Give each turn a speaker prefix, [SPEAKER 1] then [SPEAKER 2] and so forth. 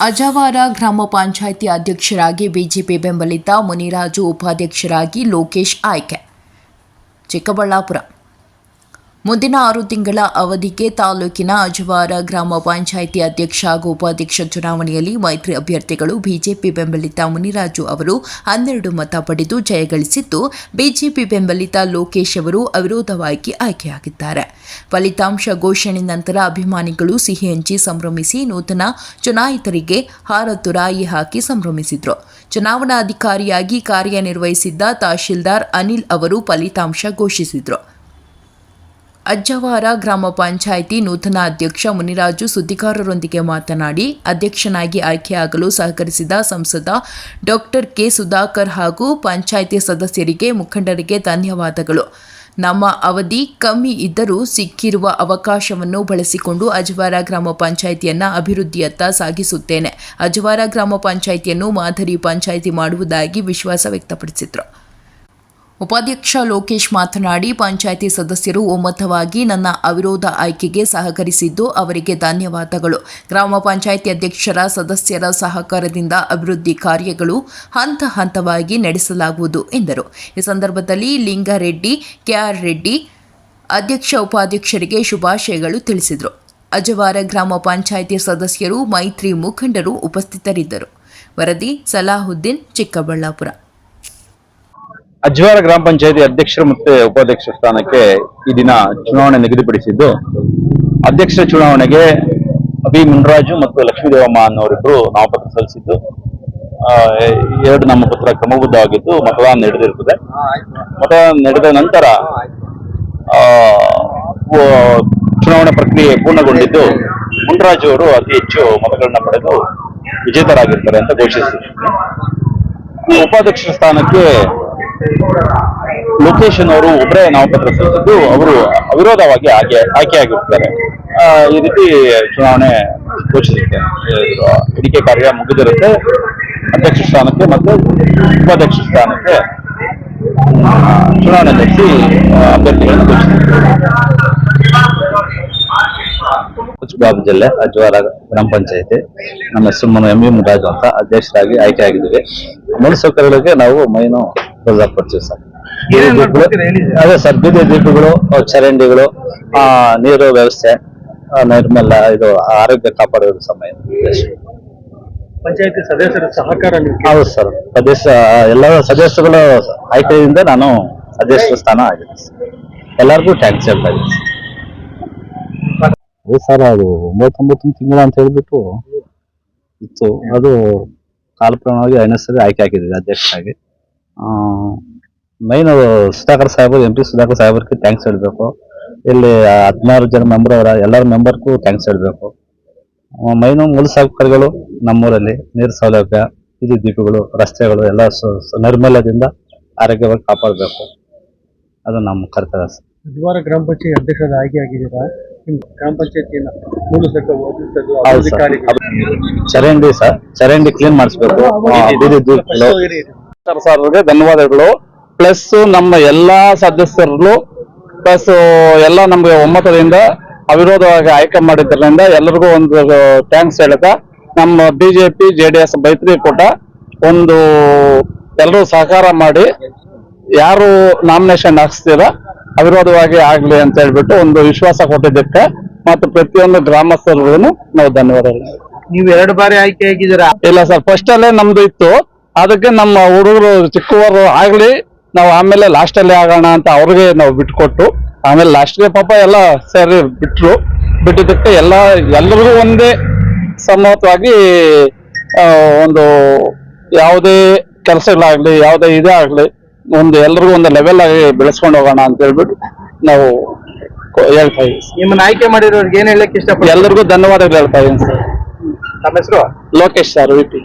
[SPEAKER 1] ಅಜಾವಾರ ಗ್ರಾಮ ಪಂಚಾಯಿತಿ ಅಧ್ಯಕ್ಷರಾಗಿ ಬಿಜೆಪಿ ಬೆಂಬಲಿತ ಮುನಿರಾಜು ಉಪಾಧ್ಯಕ್ಷರಾಗಿ ಲೋಕೇಶ್ ಆಯ್ಕೆ. ಚಿಕ್ಕಬಳ್ಳಾಪುರ. ಮುಂದಿನ ಆರು ತಿಂಗಳ ಅವಧಿಗೆ ತಾಲೂಕಿನ ಅಜವಾರ ಗ್ರಾಮ ಪಂಚಾಯಿತಿ ಅಧ್ಯಕ್ಷ ಹಾಗೂ ಉಪಾಧ್ಯಕ್ಷ ಚುನಾವಣೆಯಲ್ಲಿ ಮೈತ್ರಿ ಅಭ್ಯರ್ಥಿಗಳು ಬಿಜೆಪಿ ಬೆಂಬಲಿತ ಮುನಿರಾಜು ಅವರು ಹನ್ನೆರಡು ಮತ ಪಡೆದು ಜಯಗಳಿಸಿದ್ದು ಬಿಜೆಪಿ ಬೆಂಬಲಿತ ಲೋಕೇಶ್ ಅವರು ಅವಿರೋಧವಾಗಿ ಆಯ್ಕೆಯಾಗಿದ್ದಾರೆ. ಫಲಿತಾಂಶ ಘೋಷಣೆ ನಂತರ ಅಭಿಮಾನಿಗಳು ಸಿಹಿ ಹಂಚಿ ಸಂಭ್ರಮಿಸಿ ನೂತನ ಚುನಾಯಿತರಿಗೆ ಹಾರ ತುರಾಯಿ ಹಾಕಿ ಸಂಭ್ರಮಿಸಿದರು. ಚುನಾವಣಾಧಿಕಾರಿಯಾಗಿ ಕಾರ್ಯನಿರ್ವಹಿಸಿದ್ದ ತಹಶೀಲ್ದಾರ್ ಅನಿಲ್ ಅವರು ಫಲಿತಾಂಶ ಘೋಷಿಸಿದ್ರು. ಅಜ್ಜವಾರ ಗ್ರಾಮ ಪಂಚಾಯಿತಿ ನೂತನ ಅಧ್ಯಕ್ಷ ಮುನಿರಾಜು ಸುದ್ದಿಗಾರರೊಂದಿಗೆ ಮಾತನಾಡಿ, ಅಧ್ಯಕ್ಷನಾಗಿ ಆಯ್ಕೆಯಾಗಲು ಸಹಕರಿಸಿದ ಸಂಸದ ಡಾಕ್ಟರ್ ಕೆ. ಸುಧಾಕರ್ ಹಾಗೂ ಪಂಚಾಯಿತಿ ಸದಸ್ಯರಿಗೆ ಮುಖಂಡರಿಗೆ ಧನ್ಯವಾದಗಳು. ನಮ್ಮ ಅವಧಿ ಕಮ್ಮಿ ಇದ್ದರೂ ಸಿಕ್ಕಿರುವ ಅವಕಾಶವನ್ನು ಬಳಸಿಕೊಂಡು ಅಜವಾರ ಗ್ರಾಮ ಪಂಚಾಯಿತಿಯನ್ನು ಅಭಿವೃದ್ಧಿಯತ್ತ ಸಾಗಿಸುತ್ತೇನೆ. ಅಜವಾರ ಗ್ರಾಮ ಪಂಚಾಯಿತಿಯನ್ನು ಮಾದರಿ ಪಂಚಾಯಿತಿ ಮಾಡುವುದಾಗಿ ವಿಶ್ವಾಸ ವ್ಯಕ್ತಪಡಿಸಿದರು. ಉಪಾಧ್ಯಕ್ಷ ಲೋಕೇಶ್ ಮಾತನಾಡಿ, ಪಂಚಾಯಿತಿ ಸದಸ್ಯರು ಒಮ್ಮತವಾಗಿ ನನ್ನ ಅವಿರೋಧ ಆಯ್ಕೆಗೆ ಸಹಕರಿಸಿದ್ದು ಅವರಿಗೆ ಧನ್ಯವಾದಗಳು. ಗ್ರಾಮ ಪಂಚಾಯಿತಿ ಅಧ್ಯಕ್ಷರ ಸದಸ್ಯರ ಸಹಕಾರದಿಂದ ಅಭಿವೃದ್ಧಿ ಕಾರ್ಯಗಳು ಹಂತ ಹಂತವಾಗಿ ನಡೆಸಲಾಗುವುದು, ಎಂದರು. ಈ ಸಂದರ್ಭದಲ್ಲಿ ಲಿಂಗಾರೆಡ್ಡಿ ಕೆಆರ್ ರೆಡ್ಡಿ ಅಧ್ಯಕ್ಷ ಉಪಾಧ್ಯಕ್ಷರಿಗೆ ಶುಭಾಶಯಗಳು ತಿಳಿಸಿದರು. ಅಜವಾರ ಗ್ರಾಮ ಪಂಚಾಯಿತಿ ಸದಸ್ಯರು ಮೈತ್ರಿ ಮುಖಂಡರು ಉಪಸ್ಥಿತರಿದ್ದರು. ವರದಿ ಸಲಾಹುದ್ದೀನ್, ಚಿಕ್ಕಬಳ್ಳಾಪುರ.
[SPEAKER 2] ಅಜ್ವಾರ ಗ್ರಾಮ ಪಂಚಾಯತಿ ಅಧ್ಯಕ್ಷರು ಮತ್ತೆ ಉಪಾಧ್ಯಕ್ಷ ಸ್ಥಾನಕ್ಕೆ ಈ ದಿನ ಚುನಾವಣೆ ನಿಗದಿಪಡಿಸಿದ್ದು ಅಧ್ಯಕ್ಷ ಚುನಾವಣೆಗೆ ಅಭಿ ಮುನ್ರಾಜು ಮತ್ತು ಲಕ್ಷ್ಮೀದೇವಮ್ಮ ಅನ್ನೋರಿಬ್ರು ನಾಮಪತ್ರ ಸಲ್ಲಿಸಿದ್ದು. ಎರಡು ನಾಮಪತ್ರ ಕ್ರಮಬದ್ಧವಾಗಿದ್ದು ಮತದಾನ ನಡೆದಿರುತ್ತದೆ ಮತದಾನ ನಡೆದ ನಂತರ ಚುನಾವಣೆ ಪ್ರಕ್ರಿಯೆ ಪೂರ್ಣಗೊಂಡಿದ್ದು ಮುನ್ರಾಜು ಅವರು ಅತಿ ಹೆಚ್ಚು ಮತಗಳನ್ನ ಪಡೆದು ವಿಜೇತರಾಗಿರ್ತಾರೆ ಅಂತ ಘೋಷಿಸಿದ್ದಾರೆ ಉಪಾಧ್ಯಕ್ಷ ಸ್ಥಾನಕ್ಕೆ ಲೊಕೇಶನ್ ಅವರು ಒಬ್ಬರೇ ನಾಮಪತ್ರ ಸಲ್ಲಿಸಿದ್ದು ಅವರು ಅವಿರೋಧವಾಗಿ ಆಯ್ಕೆ ಆಯ್ಕೆಯಾಗಿರುತ್ತಾರೆ ಈ ರೀತಿ ಚುನಾವಣೆ ಘೋಷಿಸುತ್ತೆ. ಎಣಿಕೆ ಕಾರ್ಯ ಮುಗಿದಿರುತ್ತೆ. ಅಧ್ಯಕ್ಷ ಸ್ಥಾನಕ್ಕೆ ಮತ್ತು ಉಪಾಧ್ಯಕ್ಷ ಸ್ಥಾನಕ್ಕೆ ಚುನಾವಣೆ ನಡೆಸಿ ಅಭ್ಯರ್ಥಿಗಳನ್ನು ಚಿಕ್ಕಬಳ್ಳಾಪುರ ಜಿಲ್ಲೆ ಅಜ್ವಾರ ಗ್ರಾಮ ಪಂಚಾಯತಿ. ನಮ್ಮ ಹೆಸರು ಎಂ ಎಂ ಮುರಾಜು ಅಂತ ಅಧ್ಯಕ್ಷರಾಗಿ ಆಯ್ಕೆಯಾಗಿದ್ದೀವಿ. ಮೂಲಸೌಕರ್ಯಗಳಿಗೆ ನಾವು ಮೈನು ಡೆವಲಪ್ ಕೊಡ್ತೀವಿ ಸರ್ ಅದೇ ಸರ್ ಬೀದಿ ದೀಪಗಳು ಚರಂಡಿಗಳು ಆ ನೀರು ವ್ಯವಸ್ಥೆ ನೈರ್ಮಲ್ಯ ಇದು ಆರೋಗ್ಯ ಕಾಪಾಡೋದು ಸಮಯ.
[SPEAKER 3] ಪಂಚಾಯತಿ ಸದಸ್ಯರ ಸಹಕಾರ
[SPEAKER 2] ಹೌದು ಸರ್. ಸದಸ್ಯ ಎಲ್ಲ ಸದಸ್ಯಗಳು ಆಯ್ಕೆಯಿಂದ ನಾನು ಅಧ್ಯಕ್ಷ ಸ್ಥಾನ ಆಗಿದೆ ಎಲ್ಲರಿಗೂ ಟ್ಯಾಕ್ಸ್ ಹೇಳ್ತಾ ಇದ್ದೀನಿ ಸರ್. ಅದು ಒಂಬತ್ತೊಂಬತ್ತು ತಿಂಗಳ ಅಂತ ಹೇಳ್ಬಿಟ್ಟು ಇತ್ತು. ಅದು ಕಾಲ ಪ್ರಮಾಣವಾಗಿ ಸರಿ ಆಯ್ಕೆ ಹಾಕಿದ್ದೀವಿ ಅಧ್ಯಕ್ಷರಾಗಿ. ಮೈನ್ ಸುಧಾಕರ್ ಸಾಹೇಬರು ಎಂ ಪಿ ಸುಧಾಕರ್ ಸಾಹೇಬರ್ಗೆ ಥ್ಯಾಂಕ್ಸ್ ಹೇಳಬೇಕು. ಇಲ್ಲಿ ಹದಿನಾರು ಜನ ಮೆಂಬರ್ ಅವರ ಎಲ್ಲರ ಮೆಂಬರ್ಗೂ ಥ್ಯಾಂಕ್ಸ್ ಹೇಳಬೇಕು. ಮೈನು ಮೂಲ ಸೌಕರ್ಯಗಳು ನಮ್ಮೂರಲ್ಲಿ ನೀರು ಸೌಲಭ್ಯ ಬೀದಿ ದೀಪಗಳು ರಸ್ತೆಗಳು ಎಲ್ಲ ನೈರ್ಮಲ್ಯದಿಂದ ಆರೋಗ್ಯವಾಗಿ ಕಾಪಾಡಬೇಕು. ಅದು ನಮ್ಮ ಕರ್ತವ್ಯ. ಸರ್.
[SPEAKER 3] ಗ್ರಾಮ ಪಂಚಾಯತ್ ಅಧ್ಯಕ್ಷರಾದ ಆಯ್ಕೆ ಆಗಿದ್ದೀರಾ? ಗ್ರಾಮ
[SPEAKER 2] ಚರಂಡಿ ಸರ್ ಚರಂಡಿ ಕ್ಲೀನ್ ಮಾಡಿಸ್ಬೇಕು. ಬೀದಿ ದೀಪಗಳು. ಸರ್ ಸರ್ಗೆ ಧನ್ಯವಾದಗಳು. ಪ್ಲಸ್ ನಮ್ಮ ಎಲ್ಲಾ ಸದಸ್ಯರು ಪ್ಲಸ್ ಎಲ್ಲ ನಮ್ಗೆ ಒಮ್ಮತದಿಂದ ಅವಿರೋಧವಾಗಿ ಆಯ್ಕೆ ಮಾಡಿದ್ದರಿಂದ ಎಲ್ಲರಿಗೂ ಒಂದು ಥ್ಯಾಂಕ್ಸ್ ಹೇಳ್ತಾ ನಮ್ಮ ಬಿಜೆಪಿ ಜೆ ಡಿ ಎಸ್ ಮೈತ್ರಿಕೂಟ ಒಂದು ಎಲ್ಲರೂ ಸಹಕಾರ ಮಾಡಿ ಯಾರು ನಾಮಿನೇಷನ್ ಹಾಕ್ಸ್ತೀರ ಅವಿರೋಧವಾಗಿ ಆಗ್ಲಿ ಅಂತ ಹೇಳ್ಬಿಟ್ಟು ಒಂದು ವಿಶ್ವಾಸ ಕೊಟ್ಟಿದ್ದಕ್ಕೆ ಮತ್ತು ಪ್ರತಿಯೊಂದು ಗ್ರಾಮಸ್ಥರುಗಳನ್ನು ನಾವು ಧನ್ಯವಾದಗಳು.
[SPEAKER 3] ನೀವು ಎರಡು ಬಾರಿ ಆಯ್ಕೆ ಆಗಿದ್ದೀರಾ?
[SPEAKER 2] ಇಲ್ಲ ಸರ್ ಫಸ್ಟ್ ಅಲ್ಲೇ ನಮ್ದು ಇತ್ತು. ಅದಕ್ಕೆ ನಮ್ಮ ಹುಡುಗರು ಚಿಕ್ಕವರು ಆಗಲಿ ನಾವು ಆಮೇಲೆ ಲಾಸ್ಟ್ ಅಲ್ಲಿ ಆಗೋಣ ಅಂತ ಅವ್ರಿಗೆ ನಾವು ಬಿಟ್ಕೊಟ್ಟು ಆಮೇಲೆ ಲಾಸ್ಟ್ಗೆ ಪಾಪ ಎಲ್ಲ ಸೇರಿ ಬಿಟ್ರು. ಬಿಟ್ಟಿದ್ದಕ್ಕೆ ಎಲ್ಲ ಎಲ್ಲರಿಗೂ ಒಂದೇ ಸಮ್ಮತವಾಗಿ ಒಂದು ಯಾವುದೇ ಕೆಲಸಗಳಾಗಲಿ ಯಾವುದೇ ಇದೇ ಆಗಲಿ ಒಂದು ಎಲ್ಲರಿಗೂ ಒಂದು ಲೆವೆಲ್ ಆಗಿ ಬೆಳೆಸ್ಕೊಂಡು ಹೋಗೋಣ ಅಂತ ಹೇಳ್ಬಿಟ್ಟು ನಾವು ಹೇಳ್ತಾ ಇದೀವಿ
[SPEAKER 3] ನಿಮ್ಮನ್ನ ಆಯ್ಕೆ ಮಾಡಿರೋರ್ಗೆ ಏನ್ ಹೇಳಕ್ ಇಷ್ಟಪಡ್ತೀರಾ?
[SPEAKER 2] ಎಲ್ಲರಿಗೂ ಧನ್ಯವಾದಗಳು ಹೇಳ್ತಾ ಇದೀನಿ ಸರ್.
[SPEAKER 3] ತಮ್ಮ ಹೆಸರು?
[SPEAKER 2] Lokesh sir V P.